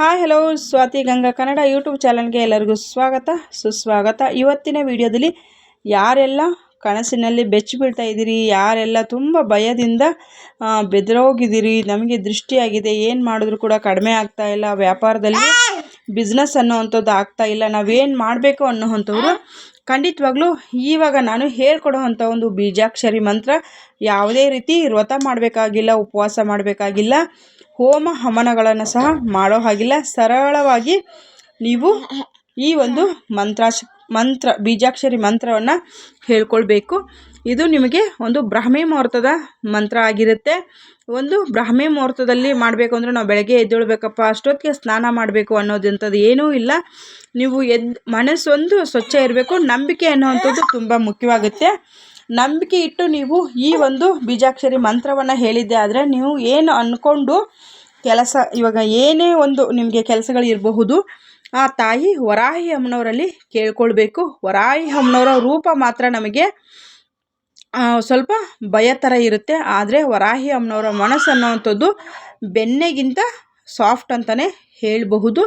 Hi, hello, Swathi Ganga Kannada YouTube ಚಾನಲ್ಗೆ ಎಲ್ಲರಿಗೂ ಸ್ವಾಗತ. ಸುಸ್ವಾಗತ. ಇವತ್ತಿನ ವಿಡಿಯೋದಲ್ಲಿ ಯಾರೆಲ್ಲ ಕನಸಿನಲ್ಲಿ ಬೆಚ್ಚಿ ಬೀಳ್ತಾ ಇದ್ದೀರಿ, ಯಾರೆಲ್ಲ ತುಂಬ ಭಯದಿಂದ ಬೆದರೋಗಿದ್ದೀರಿ, ನಮಗೆ ದೃಷ್ಟಿಯಾಗಿದೆ, ಏನು ಮಾಡಿದ್ರು ಕೂಡ ಕಡಿಮೆ ಆಗ್ತಾ ಇಲ್ಲ, ವ್ಯಾಪಾರದಲ್ಲಿ ಬಿಸ್ನೆಸ್ ಅನ್ನೋವಂಥದ್ದು ಆಗ್ತಾ ಇಲ್ಲ, ನಾವೇನು ಮಾಡಬೇಕು ಅನ್ನೋವಂಥವ್ರು ಖಂಡಿತವಾಗ್ಲೂ ಈವಾಗ ನಾನು ಹೇಳ್ಕೊಡೋ ಅಂಥ ಒಂದು ಬೀಜಾಕ್ಷರಿ ಮಂತ್ರ ಯಾವುದೇ ರೀತಿ ವ್ರತ ಮಾಡಬೇಕಾಗಿಲ್ಲ, ಉಪವಾಸ ಮಾಡಬೇಕಾಗಿಲ್ಲ ಹೋಮ ಹವನಗಳನ್ನು ಸಹ ಮಾಡೋ ಹಾಗಿಲ್ಲ. ಸರಳವಾಗಿ ನೀವು ಈ ಒಂದು ಮಂತ್ರಾಶ ಮಂತ್ರ, ಬೀಜಾಕ್ಷರಿ ಮಂತ್ರವನ್ನು ಹೇಳ್ಕೊಳ್ಬೇಕು. ಇದು ನಿಮಗೆ ಒಂದು ಬ್ರಹ್ಮೇ ಮುಹೂರ್ತದ ಮಂತ್ರ ಆಗಿರುತ್ತೆ. ಒಂದು ಬ್ರಹ್ಮೇ ಮುಹೂರ್ತದಲ್ಲಿ ಮಾಡಬೇಕು ಅಂದರೆ ನಾವು ಬೆಳಗ್ಗೆ ಎದ್ದೇಳಬೇಕಪ್ಪ, ಅಷ್ಟೊತ್ತಿಗೆ ಸ್ನಾನ ಮಾಡಬೇಕು ಅನ್ನೋದಂಥದ್ದು ಏನೂ ಇಲ್ಲ. ನೀವು ಎದ್, ಮನಸ್ಸೊಂದು ಸ್ವಚ್ಛ ಇರಬೇಕು, ನಂಬಿಕೆ ಅನ್ನೋವಂಥದ್ದು ತುಂಬ ಮುಖ್ಯವಾಗುತ್ತೆ. ನಂಬಿಕೆ ಇಟ್ಟು ನೀವು ಈ ಒಂದು ಬೀಜಾಕ್ಷರಿ ಮಂತ್ರವನ್ನು ಹೇಳಿದ್ದೆ. ಆದರೆ ನೀವು ಏನು ಅಂದ್ಕೊಂಡು ಕೆಲಸ, ಇವಾಗ ಏನೇ ಒಂದು ನಿಮಗೆ ಕೆಲಸಗಳಿರಬಹುದು ಆ ತಾಯಿ ವರಾಹಿ ಅಮ್ಮನವರಲ್ಲಿ ಕೇಳ್ಕೊಳ್ಬೇಕು. ವರಾಹಿ ಅಮ್ಮನವರ ರೂಪ ಮಾತ್ರ ನಮಗೆ ಸ್ವಲ್ಪ ಭಯ ಥರ ಇರುತ್ತೆ. ಆದರೆ ವರಾಹಿ ಅಮ್ಮನವರ ಮನಸ್ಸು ಅನ್ನೋವಂಥದ್ದು ಬೆಣ್ಣೆಗಿಂತ ಸಾಫ್ಟ್ ಅಂತಲೇ ಹೇಳಬಹುದು.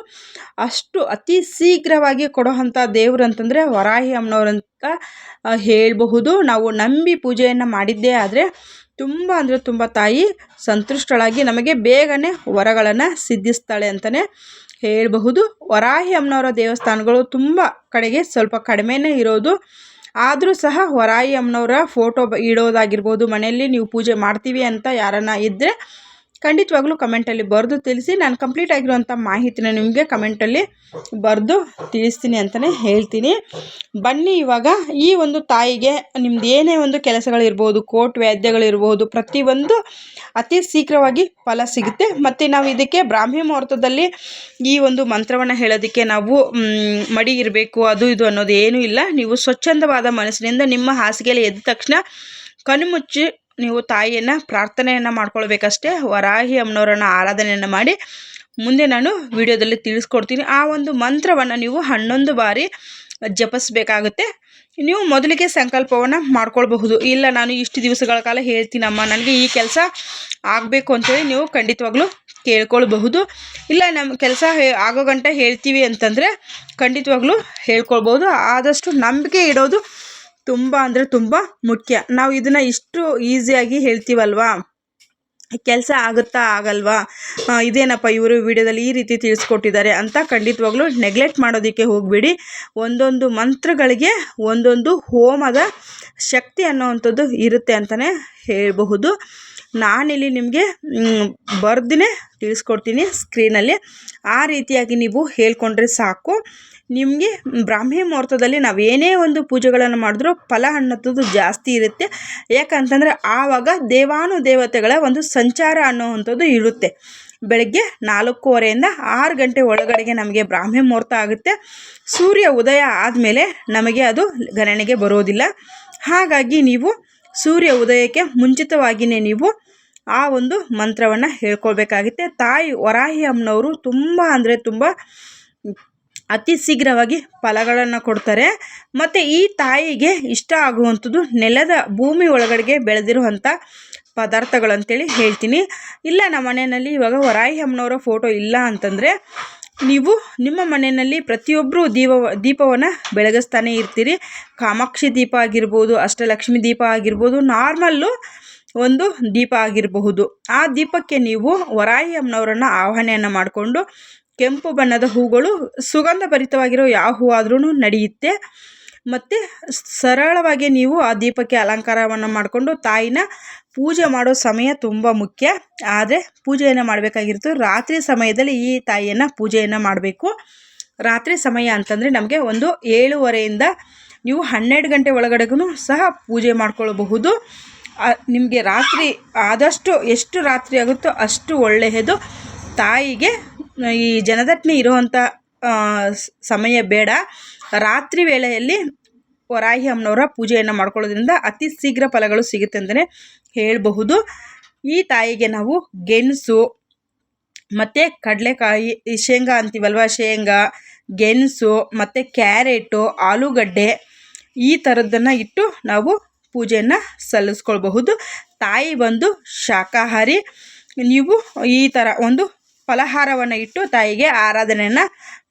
ಅಷ್ಟು ಅತಿ ಶೀಘ್ರವಾಗಿ ಕೊಡೋವಂಥ ದೇವ್ರು ಅಂತಂದರೆ ವರಾಹಿ ಅಮ್ಮನವ್ರಂತ ಆ, ಹೇಳಬಹುದು. ನಾವು ನಂಬಿ ಪೂಜೆಯನ್ನು ಮಾಡಿದ್ದೇ ಆದರೆ ತುಂಬ ಅಂದರೆ ತುಂಬ ತಾಯಿ ಸಂತುಷ್ಟಳಾಗಿ ನಮಗೆ ಬೇಗನೆ ವರಗಳನ್ನು ಸಿದ್ಧಿಸ್ತಾಳೆ ಅಂತಲೇ ಹೇಳಬಹುದು. ವರಾಹಿ ಅಮ್ಮನವರ ದೇವಸ್ಥಾನಗಳು ತುಂಬ ಕಡೆಗೆ ಸ್ವಲ್ಪ ಕಡಿಮೆನೇ ಇರೋದು. ಆದರೂ ಸಹ ವರಾಯಿ ಅಮ್ಮನವರ ಫೋಟೋ ಇಡೋದಾಗಿರ್ಬೋದು ಮನೆಯಲ್ಲಿ ನೀವು ಪೂಜೆ ಮಾಡ್ತೀವಿ ಅಂತ ಯಾರನ್ನ ಇದ್ದರೆ ಖಂಡಿತವಾಗ್ಲೂ ಕಮೆಂಟಲ್ಲಿ ಬರೆದು ತಿಳಿಸಿ. ನಾನು ಕಂಪ್ಲೀಟ್ ಆಗಿರುವಂಥ ಮಾಹಿತಿನ ನಿಮಗೆ ಕಮೆಂಟಲ್ಲಿ ಬರೆದು ತಿಳಿಸ್ತೀನಿ ಅಂತಲೇ ಹೇಳ್ತೀನಿ. ಬನ್ನಿ ಇವಾಗ, ಈ ಒಂದು ತಾಯಿಗೆ ನಿಮ್ದು ಏನೇ ಒಂದು ಕೆಲಸಗಳಿರ್ಬೋದು ಕೋರ್ಟ್ ವ್ಯಾದ್ಯಗಳಿರ್ಬೋದು, ಪ್ರತಿಯೊಂದು ಅತಿ ಶೀಘ್ರವಾಗಿ ಫಲ ಸಿಗುತ್ತೆ. ಮತ್ತು ನಾವು ಇದಕ್ಕೆ ಬ್ರಾಹ್ಮಿ ಮುಹೂರ್ತದಲ್ಲಿ ಈ ಒಂದು ಮಂತ್ರವನ್ನು ಹೇಳೋದಕ್ಕೆ ನಾವು ಮಡಿ ಇರಬೇಕು, ಅದು ಇದು ಅನ್ನೋದು ಏನೂ ಇಲ್ಲ. ನೀವು ಸ್ವಚ್ಛಂದವಾದ ಮನಸ್ಸಿನಿಂದ ನಿಮ್ಮ ಹಾಸಿಗೆಯಲ್ಲಿ ಎದ್ದ ತಕ್ಷಣ ಕಣ್ಣು ನೀವು ತಾಯಿಯನ್ನು ಪ್ರಾರ್ಥನೆಯನ್ನು ಮಾಡ್ಕೊಳ್ಬೇಕಷ್ಟೇ. ವರಾಹಿ ಅಮ್ಮನವರನ್ನು ಆರಾಧನೆಯನ್ನು ಮಾಡಿ ಮುಂದೆ ನಾನು ವಿಡಿಯೋದಲ್ಲಿ ತಿಳಿಸ್ಕೊಡ್ತೀನಿ. ಆ ಒಂದು ಮಂತ್ರವನ್ನು ನೀವು ಹನ್ನೊಂದು ಬಾರಿ ಜಪಿಸ್ಬೇಕಾಗುತ್ತೆ. ನೀವು ಮೊದಲಿಗೆ ಸಂಕಲ್ಪವನ್ನು ಮಾಡ್ಕೊಳ್ಬಹುದು. ಇಲ್ಲ, ನಾನು ಇಷ್ಟು ದಿವಸಗಳ ಕಾಲ ಹೇಳ್ತೀನಮ್ಮ, ನನಗೆ ಈ ಕೆಲಸ ಆಗಬೇಕು ಅಂತೇಳಿ ನೀವು ಖಂಡಿತವಾಗ್ಲೂ ಕೇಳ್ಕೊಳ್ಬಹುದು. ಇಲ್ಲ ನಮ್ಮ ಕೆಲಸ ಆಗೋ ಗಂಟ ಹೇಳ್ತೀವಿ ಅಂತಂದರೆ ಖಂಡಿತವಾಗ್ಲೂ ಹೇಳ್ಕೊಳ್ಬೋದು ಆದಷ್ಟು ನಂಬಿಕೆ ಇಡೋದು ತುಂಬ ಅಂದರೆ ತುಂಬ ಮುಖ್ಯ. ನಾವು ಇದನ್ನು ಇಷ್ಟು ಈಸಿಯಾಗಿ ಹೇಳ್ತೀವಲ್ವಾ? ಕೆಲಸ ಆಗುತ್ತಾ ಆಗಲ್ವಾ? ಇದೇನಪ್ಪ ಇವರು ವಿಡಿಯೋದಲ್ಲಿ ಈ ರೀತಿ ತಿಳಿಸ್ಕೊಟ್ಟಿದ್ದಾರೆ ಅಂತ ಖಂಡಿತವಾಗ್ಲೂ ನೆಗ್ಲೆಕ್ಟ್ ಮಾಡೋದಕ್ಕೆ ಹೋಗಬೇಡಿ. ಒಂದೊಂದು ಮಂತ್ರಗಳಿಗೆ ಒಂದೊಂದು ಹೋಮದ ಶಕ್ತಿ ಅನ್ನೋವಂಥದ್ದು ಇರುತ್ತೆ ಅಂತಲೇ ಹೇಳಬಹುದು. ನಾನಿಲ್ಲಿ ನಿಮಗೆ ಬರ್ದಿನೇ ತಿಳಿಸ್ಕೊಡ್ತೀನಿ ಸ್ಕ್ರೀನಲ್ಲಿ. ಆ ರೀತಿಯಾಗಿ ನೀವು ಹೇಳ್ಕೊಂಡ್ರೆ ಸಾಕು. ನಿಮಗೆ ಬ್ರಾಹ್ಮಿ ಮುಹೂರ್ತದಲ್ಲಿ ನಾವು ಏನೇ ಒಂದು ಪೂಜೆಗಳನ್ನು ಮಾಡಿದ್ರೂ ಫಲ ಅನ್ನೋದು ಜಾಸ್ತಿ ಇರುತ್ತೆ. ಯಾಕಂತಂದರೆ ಆವಾಗ ದೇವಾನು ದೇವತೆಗಳ ಒಂದು ಸಂಚಾರ ಅನ್ನೋವಂಥದ್ದು ಇರುತ್ತೆ. ಬೆಳಗ್ಗೆ ನಾಲ್ಕೂವರೆಯಿಂದ ಆರು ಗಂಟೆ ಒಳಗಡೆಗೆ ನಮಗೆ ಬ್ರಾಹ್ಮಿ ಮುಹೂರ್ತ ಆಗುತ್ತೆ. ಸೂರ್ಯ ಉದಯ ಆದಮೇಲೆ ನಮಗೆ ಅದು ಗಣನೆಗೆ ಬರೋದಿಲ್ಲ. ಹಾಗಾಗಿ ನೀವು ಸೂರ್ಯ ಉದಯಕ್ಕೆ ಮುಂಚಿತವಾಗಿಯೇ ನೀವು ಆ ಒಂದು ಮಂತ್ರವನ್ನು ಹೇಳ್ಕೊಳ್ಬೇಕಾಗುತ್ತೆ. ತಾಯಿ ವರಾಹಿ ಅಮ್ಮನವರು ತುಂಬ ಅಂದರೆ ತುಂಬ ಅತಿ ಶೀಘ್ರವಾಗಿ ಫಲಗಳನ್ನು ಕೊಡ್ತಾರೆ. ಮತ್ತು ಈ ತಾಯಿಗೆ ಇಷ್ಟ ಆಗುವಂಥದ್ದು ನೆಲದ ಭೂಮಿ ಒಳಗಡೆಗೆ ಬೆಳೆದಿರುವಂಥ ಪದಾರ್ಥಗಳು ಅಂತೇಳಿ ಹೇಳ್ತೀನಿ. ಇಲ್ಲ, ನಮ್ಮ ಮನೆಯಲ್ಲಿ ಇವಾಗ ವರಾಯಿ ಅಮ್ಮನವರ ಫೋಟೋ ಇಲ್ಲ ಅಂತಂದರೆ ನೀವು ನಿಮ್ಮ ಮನೆಯಲ್ಲಿ ಪ್ರತಿಯೊಬ್ಬರು ದೀಪ, ದೀಪವನ್ನು ಬೆಳಗಿಸ್ತಾನೆ ಇರ್ತೀರಿ. ಕಾಮಾಕ್ಷಿ ದೀಪ ಆಗಿರ್ಬೋದು, ಅಷ್ಟಲಕ್ಷ್ಮಿ ದೀಪ ಆಗಿರ್ಬೋದು, ನಾರ್ಮಲ್ಲು ಒಂದು ದೀಪ ಆಗಿರಬಹುದು. ಆ ದೀಪಕ್ಕೆ ನೀವು ವರಾಯಿ ಅಮ್ಮನವರನ್ನು ಆಹ್ವಾನೆಯನ್ನು ಮಾಡಿಕೊಂಡು ಕೆಂಪು ಬಣ್ಣದ ಹೂಗಳು ಸುಗಂಧ ಭರಿತವಾಗಿರೋ ಯಾವ ಹೂ ಆದ್ರೂ ನಡೆಯುತ್ತೆ. ಮತ್ತು ಸರಳವಾಗಿ ನೀವು ಆ ದೀಪಕ್ಕೆ ಅಲಂಕಾರವನ್ನು ಮಾಡಿಕೊಂಡು ತಾಯಿನ ಪೂಜೆ ಮಾಡೋ ಸಮಯ ತುಂಬ ಮುಖ್ಯ. ಆದರೆ ಪೂಜೆಯನ್ನು ಮಾಡಬೇಕಾಗಿರ್ತು. ರಾತ್ರಿ ಸಮಯದಲ್ಲಿ ಈ ತಾಯಿಯನ್ನು ಪೂಜೆಯನ್ನು ಮಾಡಬೇಕು. ರಾತ್ರಿ ಸಮಯ ಅಂತಂದರೆ ನಮಗೆ ಒಂದು ಏಳುವರೆಯಿಂದ ನೀವು ಹನ್ನೆರಡು ಗಂಟೆ ಒಳಗಡೆಗೂ ಸಹ ಪೂಜೆ ಮಾಡ್ಕೊಳ್ಳಬಹುದು ನಿಮಗೆ ರಾತ್ರಿ ಆದಷ್ಟು ಎಷ್ಟು ರಾತ್ರಿ ಆಗುತ್ತೋ ಅಷ್ಟು ಒಳ್ಳೆಯದು. ತಾಯಿಗೆ, ಈ ಜನದಟ್ಟಣೆ ಇರುವಂಥ ಸಮಯ ಬೇಡ. ರಾತ್ರಿ ವೇಳೆಯಲ್ಲಿ ವರಾಹಿ ಅಮ್ಮನವರ ಪೂಜೆಯನ್ನು ಮಾಡ್ಕೊಳ್ಳೋದ್ರಿಂದ ಅತಿ ಶೀಘ್ರ ಫಲಗಳು ಸಿಗುತ್ತೆ ಅಂತಲೇ ಹೇಳಬಹುದು. ಈ ತಾಯಿಗೆ ನಾವು ಗೆಣಸು, ಮತ್ತು ಕಡಲೆಕಾಯಿ ಶೇಂಗಾ ಅಂತೀವಲ್ವ, ಶೇಂಗಾ, ಗೆಣಸು, ಮತ್ತು ಕ್ಯಾರೆಟು, ಆಲೂಗಡ್ಡೆ ಈ ಥರದ್ದನ್ನು ಇಟ್ಟು ನಾವು ಪೂಜೆಯನ್ನು ಸಲ್ಲಿಸ್ಕೊಳ್ಬಹುದು. ತಾಯಿ ಬಂದು ಶಾಖಾಹಾರಿ, ನೀವು ಈ ಥರ ಒಂದು ಫಲಹಾರವನ್ನು ಇಟ್ಟು ತಾಯಿಗೆ ಆರಾಧನೆಯನ್ನು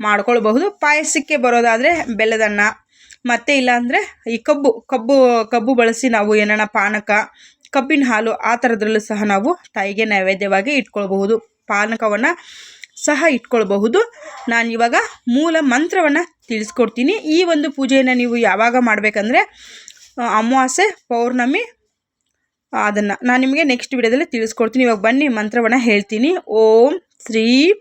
ಮಾಡ್ಕೊಳ್ಬಹುದು. ಪಾಯಸಕ್ಕೆ ಬರೋದಾದರೆ ಬೆಲ್ಲದನ್ನ ಮತ್ತು ಇಲ್ಲಾಂದರೆ ಈ ಕಬ್ಬು ಕಬ್ಬು ಕಬ್ಬು ಬಳಸಿ ನಾವು ಏನನ್ನ ಪಾನಕ, ಕಬ್ಬಿನ ಹಾಲು ಆ ಥರದ್ರಲ್ಲೂ ಸಹ ನಾವು ತಾಯಿಗೆ ನೈವೇದ್ಯವಾಗಿ ಇಟ್ಕೊಳ್ಬಹುದು. ಪಾನಕವನ್ನು ಸಹ ಇಟ್ಕೊಳ್ಬಹುದು. ನಾನು ಇವಾಗ ಮೂಲ ಮಂತ್ರವನ್ನು ತಿಳಿಸ್ಕೊಡ್ತೀನಿ. ಈ ಒಂದು ಪೂಜೆಯನ್ನು ನೀವು ಯಾವಾಗ ಮಾಡಬೇಕಂದ್ರೆ ಅಮಾವಾಸ್ಯೆ, ಪೌರ್ಣಮಿ ಅದನ್ನು ನಾನು ನಿಮಗೆ ನೆಕ್ಸ್ಟ್ ವಿಡಿಯೋದಲ್ಲಿ ತಿಳಿಸ್ಕೊಡ್ತೀನಿ. ಇವಾಗ ಬನ್ನಿ, ಮಂತ್ರವನ್ನು ಹೇಳ್ತೀನಿ. ಓಂ ಶ್ರೀ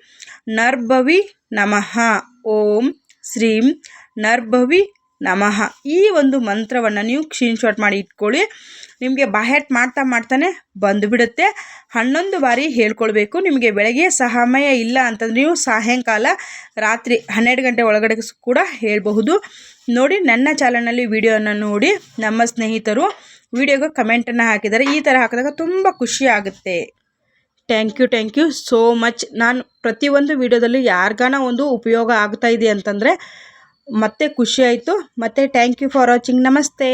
ನರ್ಭವಿ ನಮಃ. ಓಂ ಶ್ರೀಂ ನರ್ಭವಿ ನಮಃ. ಈ ಒಂದು ಮಂತ್ರವನ್ನು ನೀವು ಸ್ಕ್ರೀನ್ಶಾಟ್ ಮಾಡಿ ಇಟ್ಕೊಳ್ಳಿ. ನಿಮಗೆ ಬಾಹ್ಯಾಟ್ ಮಾಡ್ತಾ ಮಾಡ್ತಾನೆ ಬಂದುಬಿಡುತ್ತೆ. ಹನ್ನೊಂದು ಬಾರಿ ಹೇಳ್ಕೊಳ್ಬೇಕು. ನಿಮಗೆ ಬೆಳಗ್ಗೆ ಸಹಮಯ ಇಲ್ಲ ಅಂತಂದ್ರೆ ನೀವು ಸಾಯಂಕಾಲ ರಾತ್ರಿ ಹನ್ನೆರಡು ಗಂಟೆ ಒಳಗಡೆ ಕೂಡ ಹೇಳಬಹುದು. ನೋಡಿ, ನನ್ನ ಚಾನಲ್ನಲ್ಲಿ ವಿಡಿಯೋನ ನೋಡಿ ನಮ್ಮ ಸ್ನೇಹಿತರು ವಿಡಿಯೋಗೆ ಕಮೆಂಟನ್ನು ಹಾಕಿದ್ದಾರೆ. ಈ ಥರ ಹಾಕಿದಾಗ ತುಂಬ ಖುಷಿ ಆಗುತ್ತೆ. Thank you thank you so much ನಾನು ಪ್ರತಿಯೊಂದು ವಿಡಿಯೋದಲ್ಲಿ ಯಾರಿಗಾನ ಒಂದು ಉಪಯೋಗ ಆಗ್ತಾಯಿದೆ ಅಂತಂದರೆ ಮತ್ತೆ ಖುಷಿ ಆಯಿತು. ಮತ್ತೆ ಥ್ಯಾಂಕ್ ಯು ಫಾರ್ ವಾಚಿಂಗ್ ನಮಸ್ತೆ.